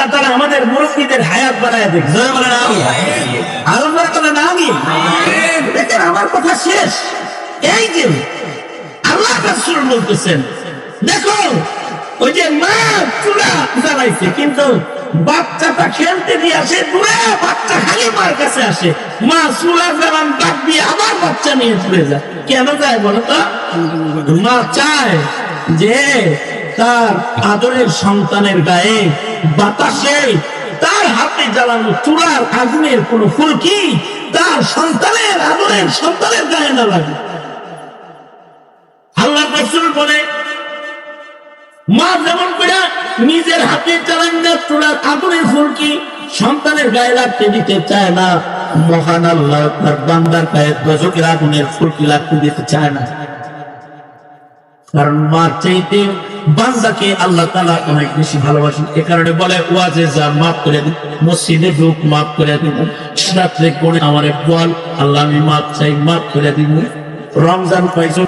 আল্লাহ তারা আমাদের মুরব্বীদের হায়াত বানায় দেখ জয় বলে না আমি আরও বলে না দেখেন আমার কথা শেষ। এই যে আল্লাহ রাসূল বলতেছেন দেখো ওই যে মা চুলা জ্বালাইছে কিন্তু বাচ্চাটা খেলতে দিয়ে আসে দূরে বাচ্চা খালি মার কাছে আসে। মা চুলা জ্বালান ডাক দিয়ে আবার বাচ্চা নিয়ে চলে যায়। কেন যায় বলো তো? মা চায় যে তার আদরের সন্তানের গায়ে বাতাসে, তার হাতে জ্বালানো চূড়ার আগুনের কোন ফুলকি তার সন্তানের আদরের সন্তানের গায়ে না লাগে। মহান আল্লাহ বান্দার গায়ে দশকের আগুনের ফুলকি লাগতে দিতে চায় না। কারণ মার চাইতে বান্দাকে আল্লাহ তালা অনেক বেশি ভালোবাসেন। এ কারণে বলে, ওয়াজে যা মাফ করে দিন, মসজিদে ঢুক, মাফ করে দিন। রাত্রে করে আমার বল, আল্লাহ আমি মাপ চাই, মাফ করে দিন। রমজান পাইছো